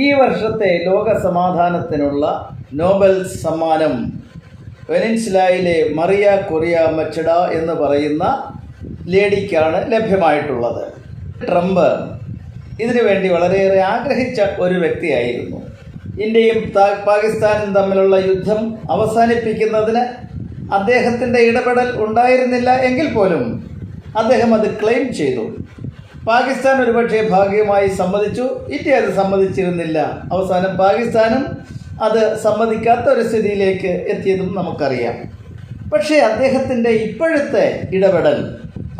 ഈ വർഷത്തെ ലോക സമാധാനത്തിനുള്ള നോബൽ സമ്മാനം വെനിൻസിലായിലെ മറിയ കൊറിയ മച്ചഡ എന്ന് പറയുന്ന ലേഡിക്കാണ് ലഭ്യമായിട്ടുള്ളത്. ട്രംപ് ഇതിനു വേണ്ടി വളരെയേറെ ആഗ്രഹിച്ച ഒരു വ്യക്തിയായിരുന്നു. ഇന്ത്യയും പാകിസ്ഥാനും തമ്മിലുള്ള യുദ്ധം അവസാനിപ്പിക്കുന്നതിന് അദ്ദേഹത്തിന്റെ ഇടപെടൽ ഉണ്ടായിരുന്നില്ല എങ്കിൽ പോലും അദ്ദേഹം അത് ക്ലെയിം ചെയ്തു. പാകിസ്ഥാൻ ഒരുപക്ഷെ ഭാഗികമായി സമ്മതിച്ചു. ഇന്ത്യ അത് സമ്മതിച്ചിരുന്നില്ല. അവസാനം പാകിസ്ഥാനും അത് സമ്മതിക്കാത്ത ഒരു സ്ഥിതിയിലേക്ക് എത്തിയതും നമുക്കറിയാം. പക്ഷേ അദ്ദേഹത്തിന്റെ ഇപ്പോഴത്തെ ഇടപെടൽ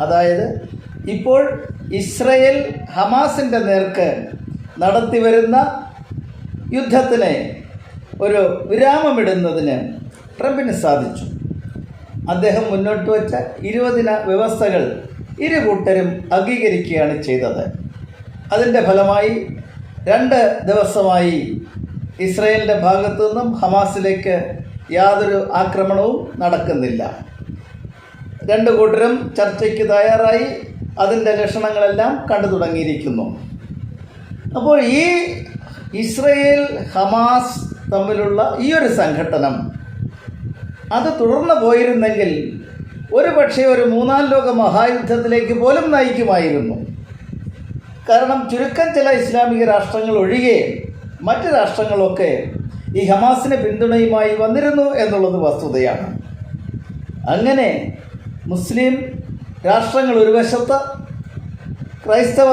അതായത് ഇപ്പോൾ ഇസ്രയേൽ ഹമാസിന്റെ നേർക്ക് നടത്തിവരുന്ന യുദ്ധത്തിനെ ഒരു വിരാമമിടുന്നതിന് ട്രംപിന് സാധിച്ചു. അദ്ദേഹം മുന്നോട്ട് വച്ച ഇരുപതിന വ്യവസ്ഥകൾ ഇരു കൂട്ടരും അംഗീകരിക്കുകയാണ് ചെയ്തത്. അതിന്റെ ഫലമായി രണ്ട് ദിവസമായി ഇസ്രയേലിന്റെ ഭാഗത്തു നിന്നും ഹമാസിലേക്ക് യാതൊരു ആക്രമണവും നടക്കുന്നില്ല. രണ്ട് കൂട്ടരും ചർച്ചയ്ക്ക് തയ്യാറായി അതിന്റെ ലക്ഷണങ്ങളെല്ലാം കണ്ടു തുടങ്ങിയിരിക്കുന്നു. അപ്പോൾ ഈ ഇസ്രയേൽ ഹമാസ് തമ്മിലുള്ള ഈ ഒരു സംഘട്ടനം അത് തുടർന്നു പോയിരുന്നെങ്കിൽ ഒരു പക്ഷേ ഒരു മൂന്നാം ലോക മഹായുദ്ധത്തിലേക്ക് പോലും നയിക്കുമായിരുന്നു. കാരണം ചുരുക്കം ചില ഇസ്ലാമിക രാഷ്ട്രങ്ങൾ ഒഴികെ മറ്റ് രാഷ്ട്രങ്ങളൊക്കെ ഈ ഹമാസിന് പിന്തുണയുമായി വന്നിരുന്നു എന്നുള്ളത് വസ്തുതയാണ്. അങ്ങനെ മുസ്ലിം രാഷ്ട്രങ്ങൾ ഒരു വശത്ത് ക്രൈസ്തവ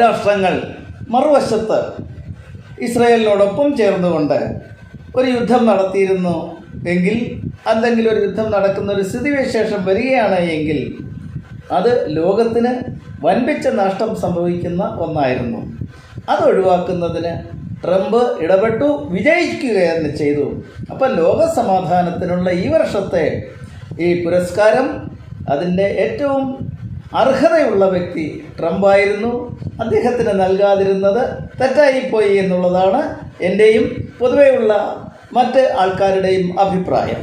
രാഷ്ട്രങ്ങൾ മറുവശത്ത് ഇസ്രയേലിനോടൊപ്പം ചേർന്നുകൊണ്ട് ഒരു യുദ്ധം നടത്തിയിരുന്നു. എങ്കിൽ എന്തെങ്കിലും ഒരു യുദ്ധം നടക്കുന്ന ഒരു സ്ഥിതിവിശേഷം വരികയാണ് എങ്കിൽ അത് ലോകത്തിന് വൻപിച്ച നഷ്ടം സംഭവിക്കുന്ന ഒന്നായിരുന്നു. അത് ഒഴിവാക്കുന്നതിന് ട്രംപ് ഇടപെട്ടു വിജയിക്കുക എന്ന് ചെയ്തു. അപ്പം ലോകസമാധാനത്തിനുള്ള ഈ വർഷത്തെ ഈ പുരസ്കാരം അതിന്റെ ഏറ്റവും അർഹതയുള്ള വ്യക്തി ട്രംപായിരുന്നു. അദ്ദേഹത്തിന് നൽകാതിരുന്നത് തെറ്റായിപ്പോയി എന്നുള്ളതാണ് എന്റെയും പൊതുവെയുള്ള മറ്റ് ആൾക്കാരുടെയും അഭിപ്രായം.